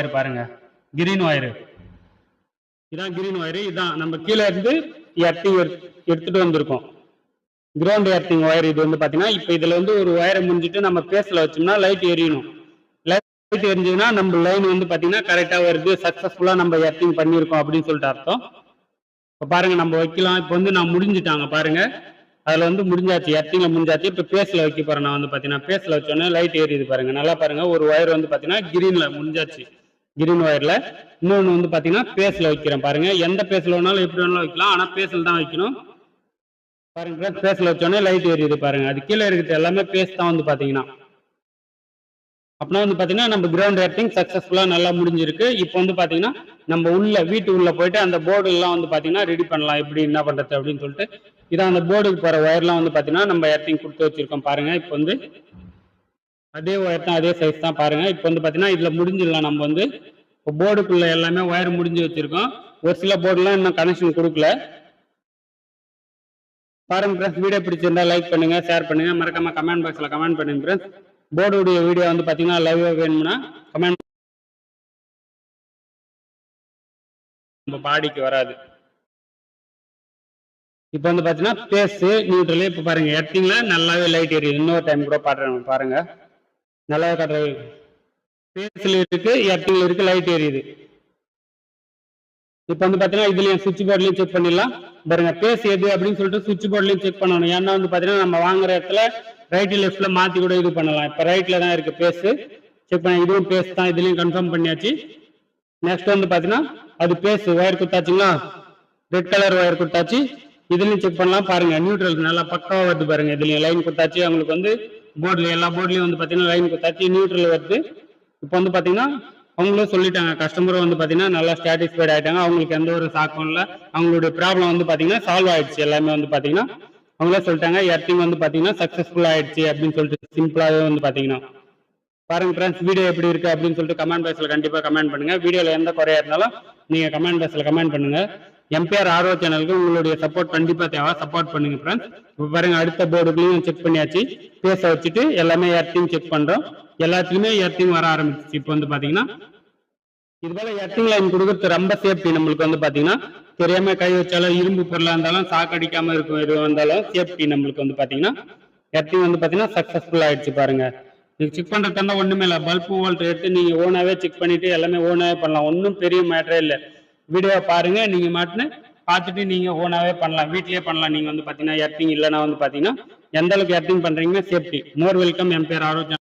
Wire பாருங்க. Green wire இதான் green wire இதான் நம்ம கீழே இருந்து எர்த்திங் எடுத்துட்டு வந்திருக்கோம். கிரவுண்ட் எர்த்திங் ஒயர் இது வந்து பாத்தீங்கன்னா இப்போ இதுல வந்து ஒரு ஒயரை முடிஞ்சிட்டு நம்ம பேஸ்ல வச்சோம்னா லைட் எரியணும். லைட் எரிஞ்சதுன்னா நம்ம லைன் வந்து பார்த்தீங்கன்னா கரெக்டாக வருது சக்சஸ்ஃபுல்லா நம்ம எர்த்திங் பண்ணியிருக்கோம் அப்படின்னு சொல்லிட்டு அர்த்தம். இப்போ பாருங்க நம்ம வைக்கலாம். இப்போ வந்து நான் முடிஞ்சிட்டாங்க பாருங்க. அதுல வந்து முடிஞ்சாச்சு எர்த்திங்கில் முடிஞ்சாச்சு. இப்போ பேஸில் வைக்க போறேன். நான் வந்து பார்த்தீங்கன்னா பேஸில் வச்சோன்னே லைட் எரியுது பாருங்க. நல்லா பாருங்க ஒரு ஒயர் வந்து பார்த்தீங்கன்னா கிரீன்ல முடிஞ்சாச்சு. கிரீன் ஒயர்ல இன்னொன்று வந்து பாத்தீங்கன்னா பேஸில் வைக்கிறேன் பாருங்க. எந்த பேஸ்ல வேணாலும் எப்படி வேணாலும் வைக்கலாம். ஆனா பேஸ்ல தான் வைக்கணும். பாருங்க பேஸில் வச்சோன்னே லைட் எரியுது பாருங்க. அது கீழே இருக்கிறது எல்லாமே பேஸ் தான் வந்து பாத்தீங்கன்னா. அப்படின்னா வந்து பாத்தீங்கன்னா நம்ம கிரவுண்ட் எர்த்திங் சக்ஸஸ்ஃபுல்லாக நல்லா முடிஞ்சிருக்கு. இப்போ வந்து பாத்தீங்கன்னா நம்ம உள்ள வீட்டு உள்ள போயிட்டு அந்த போர்டு எல்லாம் வந்து பாத்தீங்கன்னா ரெடி பண்ணலாம். எப்படி என்ன பண்றது அப்படின்னு சொல்லிட்டு. இதான் அந்த போர்டுக்கு போற ஒயர்லாம் வந்து பாத்தீங்கன்னா நம்ம எர்த்திங் கொடுத்து வச்சிருக்கோம் பாருங்க. இப்போ வந்து அதே ஒயர் தான் அதே சைஸ் தான் பாருங்க. இப்போ வந்து பார்த்தீங்கன்னா இதில் முடிஞ்சிடலாம். நம்ம வந்து இப்போ போர்டுக்குள்ள எல்லாமே ஒயர் முடிஞ்சு வச்சிருக்கோம். ஒரு சில போர்டுலாம் இன்னும் கனெக்ஷன் கொடுக்கல. பாருங்க ஃப்ரெண்ட்ஸ் வீடியோ பிடிச்சிருந்தா லைக் பண்ணுங்க ஷேர் பண்ணுங்க. மறக்காம கமெண்ட் பாக்ஸ்ல கமெண்ட் பண்ணுங்க ஃப்ரெண்ட்ஸ் போர்டுடைய வீடியோ வந்து பார்த்தீங்கன்னா லைவாக வேணும்னா கமெண்ட் நம்ம பாடிக்கு வராது. இப்போ வந்து பார்த்தீங்கன்னா பேஸ் நியூட்ரல் இப்போ பாருங்க. எடுத்தீங்களா நல்லாவே லைட் எரியுது இன்னொரு டைம் கூட பாடுறேன் பாருங்க. நல்லா காட்டுறது. பேஸில் இருக்கு எர்த்திங்ல இருக்கு லைட் எரியுது. இப்போ வந்து பாத்தீங்கன்னா இதுலயும் சுவிட்ச் போர்ட்லயும் செக் பண்ணிடலாம். பாருங்க பேஸ் எது அப்படின்னு சொல்லிட்டு சுவிட்ச் போர்ட்லயும் செக் பண்ணணும். ஏன்னா வந்து பாத்தீங்கன்னா நம்ம வாங்குற இடத்துல ரைட் லெஃப்ட்ல மாத்தி கூட இது பண்ணலாம். இப்போ ரைட்ல தான் இருக்கு பேஸ் செக் பண்ண இதுவும் பேஸ் தான். இதுலயும் கன்ஃபார்ம் பண்ணியாச்சு. நெக்ஸ்ட் வந்து பாத்தீங்கன்னா அது பேஸ் ஒயர் குத்தாச்சுங்களா ரெட் கலர் ஒயர் குத்தாச்சு இதுலயும் செக் பண்ணலாம். பாருங்க நியூட்ரல் நல்லா பக்காவாக வருது பாருங்க இதுலயும். லைன் குத்தாச்சு அவங்களுக்கு வந்து போர்டில் எல்லா போர்ட்லையும் வந்து பார்த்தீங்கன்னா லைன் குத்தாச்சு நியூட்ரல் வருது. இப்போ வந்து பார்த்தீங்கன்னா அவங்களும் சொல்லிட்டாங்க. கஸ்டமரும் வந்து பார்த்தீங்கன்னா நல்லா சாட்டிஸ்ஃபைட் ஆகிட்டாங்க அவங்களுக்கு எந்த ஒரு சாக்கம் இல்லை. அவங்களுடைய ப்ராப்ளம் வந்து பார்த்தீங்கன்னா சால்வ் ஆயிடுச்சு. எல்லாமே வந்து பார்த்தீங்கன்னா அவங்களே சொல்லிட்டாங்க. எர்த்திங் வந்து பார்த்தீங்கன்னா சக்ஸஸ்ஃபுல் ஆயிடுச்சு அப்படின்னு சொல்லிட்டு சிம்பிளாகவே வந்து பார்த்தீங்கன்னா பாருங்க ஃப்ரெண்ட்ஸ் வீடியோ எப்படி இருக்கு அப்படின்னு சொல்லிட்டு கமெண்ட் பாக்ஸில் கண்டிப்பாக கமெண்ட் பண்ணுங்க. வீடியோவில் எந்த குறையா இருந்தாலும் நீங்கள் கமெண்ட் பாக்ஸில் கமெண்ட் பண்ணுங்க. எம்பிஆர் ஆர்ஓ சேனலுக்கு உங்களுடைய சப்போர்ட் கண்டிப்பா தேவை. சப்போர்ட் பண்ணுங்க ஃப்ரெண்ட்ஸ் பாருங்க அடுத்த போர்டுகளையும் செக் பண்ணியாச்சு. பேச வச்சுட்டு எல்லாமே எர்த்திங் செக் பண்றோம். எல்லாத்துலயுமே எர்த்திங் வர ஆரம்பிச்சு இப்போ வந்து பாத்தீங்கன்னா இது போல எர்த்திங் லைன் கொடுக்கறது ரொம்ப சேஃப்டி நம்மளுக்கு வந்து பாத்தீங்கன்னா தெரியாம கை வச்சாலும் இரும்பு பொருளா இருந்தாலும் சாக்கடிக்காம இருக்கும் எது வந்தாலும் சேஃப்டி நம்மளுக்கு வந்து பாத்தீங்கன்னா எர்த்திங் வந்து பாத்தீங்கன்னா சக்சஸ்ஃபுல் ஆயிடுச்சு பாருங்க. நீங்க செக் பண்றதுனா ஒண்ணுமே இல்லை. பல்ப் வோல்ட் எடுத்து நீங்க ஓனாவே செக் பண்ணிட்டு எல்லாமே ஓனாவே பண்ணலாம். ஒன்றும் பெரிய மேட்டரே இல்லை. வீடியோ பாருங்க. நீங்க மாட்டுன்னு பார்த்துட்டு நீங்க ஓனாவே பண்ணலாம். வீட்லயே பண்ணலாம். நீங்க வந்து பாத்தீங்கன்னா எர்த்திங் இல்லைன்னா வந்து பாத்தீங்கன்னா எந்த அளவுக்கு எர்த்திங் பண்றீங்கன்னா சேஃப்டி மோர் வெல்கம் என் பேர் ஆரோக்கியம்